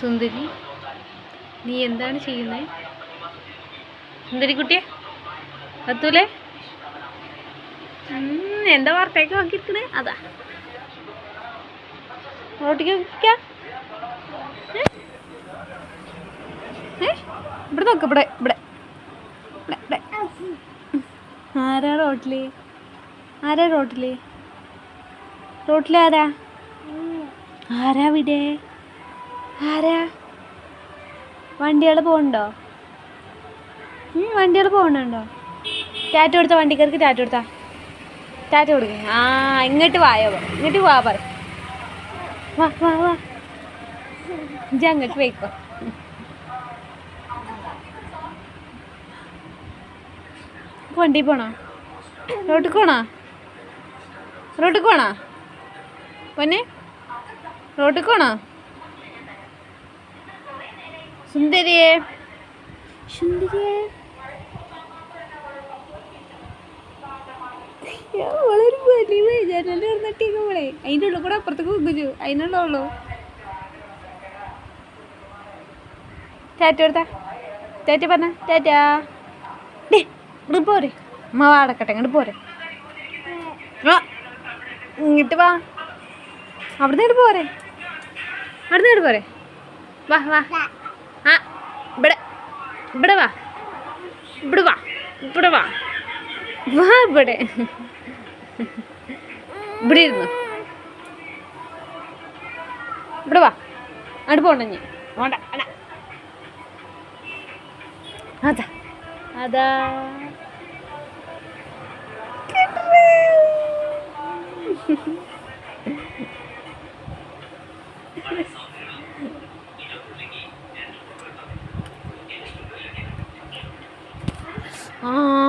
സുന്ദരി നീ എന്താണ് ചെയ്യുന്നത് സുന്ദരി കുട്ടിയെ കത്തൂലേ ഉം, എന്താ വാർത്തയൊക്കെ നോക്കിയിരിക്കണേ? അതാ. റോട്ടിക്ക്? ഇവിടെ നോക്ക് ഇവിടെ ഇവിടെ. ആരാ റോട്ടിൽ? ആരാ റോട്ടിൽ? റോട്ടിലാരാ? ആരാ ഇവിടെ? ആരാ? വണ്ടികൾ പോകണ്ടോ വണ്ടികൾ പോകണുണ്ടോ ടാറ്റ കൊടുത്ത വണ്ടിക്കാർക്ക് ടാറ്റ കൊടുത്താ ടാറ്റ കൊടുക്ക. ആ ഇങ്ങോട്ട് വായോ ഇങ്ങോട്ട് വാ പറ. വാ വാ വാ. ഇജ അങ്ങോട്ട് വണ്ടി പോണോ? റോട്ടിൽ പോണോ? റോട്ടിൽ പോണോ? പൊന്നെ? റോട്ടിൽ പോണോ? സുന്ദരിയെ. സുന്ദരിയെ. വളരെ വലിയ ജനലിൽ ഇരുന്നിട്ടേക്കുമ്പോളേ അതിന്റെ ഉള്ളിൽ കൂടെ അപ്പുറത്തേക്ക് വെക്കിച്ചു അതിനുള്ളൂ ടാറ്റ എടുത്താ ടാറ്റ പറഞ്ഞ? ടാറ്റാ. ഡേ ഇങ്ങോട്ട് പോരെ. അമ്മ വാടക്കട്ടെ ഇങ്ങോട്ട് പോരെ. ഇങ്ങോട്ട് വാ. അവിടുന്ന് ഇങ്ങോട്ട് പോരെ. അവിടുന്ന് ഇങ്ങോട്ട് പോരെ. വാ വാ. ആ ഇവിടെ ഇവിടെ വാ. ഇവിടെ വാ ഇവിടെ വാ. വാ ഇവിടെ. ഇവിടെ ഇരുന്നു. ഇവിടെ വാ. അങ്ങോട്ട് പോണ്ട ഞാൻ വേണ്ട വേണ്ട. അതാ. അതാ. ആ